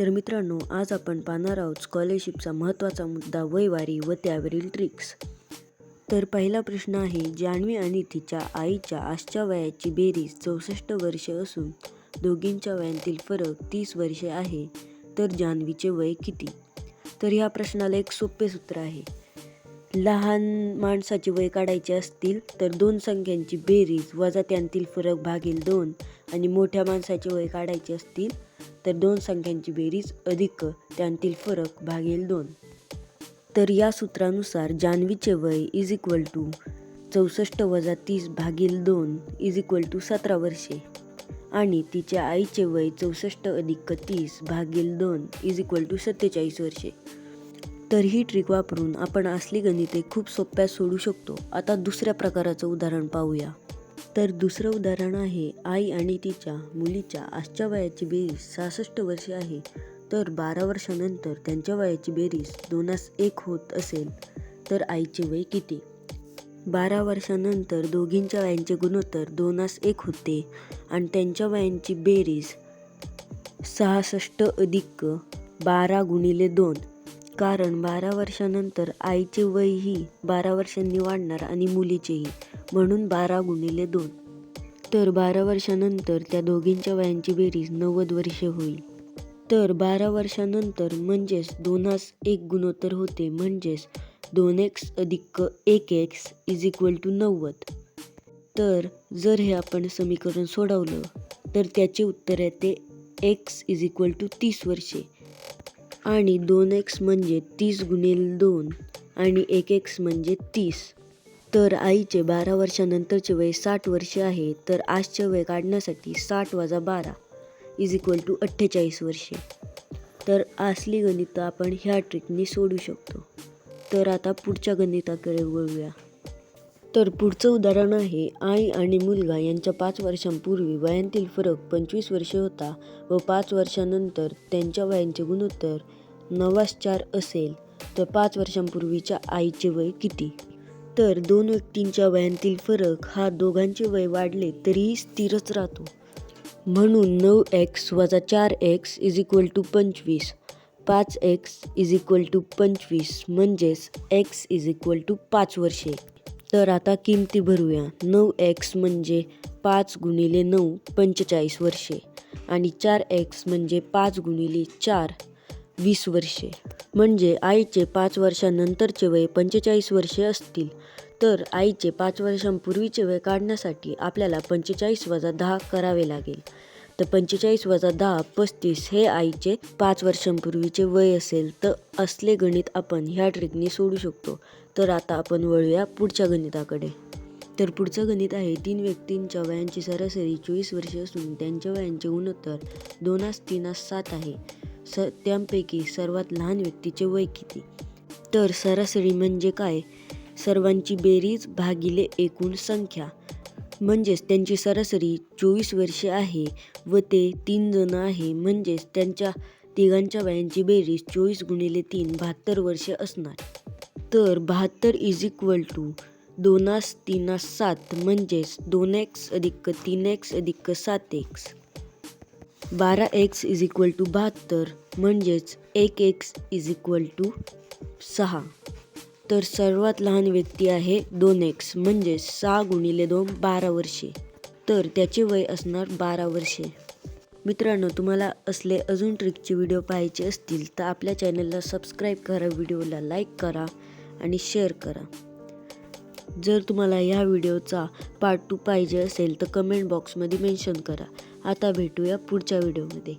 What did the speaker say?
तर मित्रांनो आज आपण पाहणार आहोत स्कॉलरशिपचा महत्त्वाचा मुद्दा वयवारी व त्यावरील ट्रिक्स तर पहिला प्रश्न आहे जान्हवी आणि तिच्या आईच्या आजच्या वयाची बेरीज चौसष्ट वर्षे असून दोघींच्या वयातील फरक तीस वर्षे आहे. तर जान्हवीचे वय किती? तर ह्या प्रश्नाला एक सोपे सूत्र आहे. लहान माणसाचे वय काढायचे असतील तर दोन संख्यांची बेरीज वजा त्यांतील फरक भागील दोन आणि मोठ्या माणसाचे वय काढायचे असतील तर दोन संख्यांची बेरीज अधिक त्यांतील फरक भागील दोन. तर या सूत्रानुसार जान्हवीचे वय इज इक्वल टू चौसष्ट वजा तीस भागील दोन इज इक्वल टू सतरा वर्षे आणि तिच्या आईचे वय चौसष्ट अधिक तीस भागील दोन इज इक्वल टू सत्तेचाळीस वर्षे. तर ही ट्रिक वापरून आपण असली गणिते खूप सोप्यात सोडू शकतो. आता दुसऱ्या प्रकाराचं उदाहरण पाहूया. तर दुसरं उदाहरण आहे आई आणि तिच्या मुलीच्या आजच्या वयाची बेरीज सहासष्ट वर्षे आहे. तर बारा वर्षानंतर त्यांच्या वयाची बेरीज दोनास एक होत असेल. तर आईचे वय किती? बारा वर्षानंतर दोघींच्या वयांचे गुणोत्तर दोनास एक होते आणि त्यांच्या वयांची बेरीज सहासष्ट अधिक बारा गुणिले दोन. कारण बारा वर्षानंतर आईचे वयही बारा वर्षांनी वाढणार आणि मुलीचेही म्हणून बारा गुणिले दोन. तर बारा वर्षानंतर त्या दोघींच्या वयांची बेरीज नव्वद वर्षे होईल. तर बारा वर्षानंतर म्हणजेच दोनास एक गुणोत्तर होते म्हणजेच दोन एक्स अधिक एक एक्स इज इक्वल टू नव्वद. तर जर हे आपण समीकरण सोडवलं तर त्याचे उत्तर येते एक्स इज इक्वल टू तीस वर्षे. आणि दोन एक्स म्हणजे तीस गुणिले दोन आणि एक एक्स म्हणजे तीस. तर आईचे बारा वर्षानंतरचे वय साठ वर्षे आहे तर आजचे वय काढण्यासाठी साठ वजा बारा इज इक्वल टू अठ्ठेचाळीस वर्षे. तर असली गणितं आपण ह्या ट्रिकनी सोडू शकतो. तर आता पुढच्या गणिताकडे वळूया. तर पुढचं उदाहरण आहे आई आणि मुलगा यांच्या पाच वर्षांपूर्वी वयांतील फरक पंचवीस वर्षे होता व पाच वर्षानंतर त्यांच्या वयांचे गुणोत्तर नवास चार असेल. तर पाच वर्षांपूर्वीच्या आईचे वय किती? तर दोन व्यक्तींच्या वयांतील फरक हा दोघांचे वय वाढले तरीही स्थिरच राहतो. म्हणून नऊ एक्स वजा चार एक्स इज इक्वल टू पंचवीस. पाच एक्स इज इक्वल टू पंचवीस म्हणजेच एक्स इज इक्वल टू पाच वर्षे. तर आता किमती भरूया. नऊ एक्स म्हणजे पाच गुणिले नऊ पंचेचाळीस वर्षे. आणि चार एक्स म्हणजे पाच गुणिले चार वीस वर्षे. म्हणजे आईचे पाच वर्षांनंतरचे वय पंचेचाळीस वर्षे असतील. तर आईचे पाच वर्षांपूर्वीचे वय काढण्यासाठी आपल्याला पंचेचाळीस वजा दहा करावे लागेल. तर पंचेचाळीस वजा दहा पस्तीस हे आईचे पाच वर्षांपूर्वीचे वय असेल तर असले गणित आपण ह्या ट्रिकने सोडू शकतो. तर आता आपण वळूया पुढच्या गणिताकडे. तर पुढचं गणित आहे तीन व्यक्तींच्या वयांची सरासरी चोवीस वर्षे असून त्यांच्या वयांचे गुणोत्तर दोनास तीनास सात आहे. स त्यांपैकी सर्वात लहान व्यक्तीचे वय किती? तर सरासरी म्हणजे काय? सर्वांची बेरीज भागिले एकूण संख्या. म्हणजेच त्यांची सरासरी चोवीस वर्षे आहे व ते तीन जण आहे. म्हणजेच त्यांच्या तिघांच्या वयांची बेरीज चोवीस गुणिले तीन बहात्तर वर्षे असणार. तर बहात्तर इज इक्वल टू दोनास तीनास सात म्हणजेच दोन एक्स अधिक तीन एक्स अधिक सात एक्स बारा एक्स इज इक्वल टू बहात्तर म्हणजेच एक एक्स इज इक्वल टू सहा. तर सर्वात लहान व्यक्ती आहे दोन एक्स म्हणजेच सहा गुणिले दोन बारा वर्षे. तर त्याचे वय असणार बारा वर्षे. मित्रांनो तुम्हाला असले अजून ट्रिकचे व्हिडिओ पाहायचे असतील तर आपल्या चॅनलला सबस्क्राईब करा व्हिडिओला लाईक करा आणि शेअर करा. जर तुम्हाला ह्या व्हिडिओचा पार्ट टू पाहिजे असेल तर कमेंट बॉक्समध्ये मेन्शन करा. आता भेटूया पुढच्या व्हिडिओमध्ये.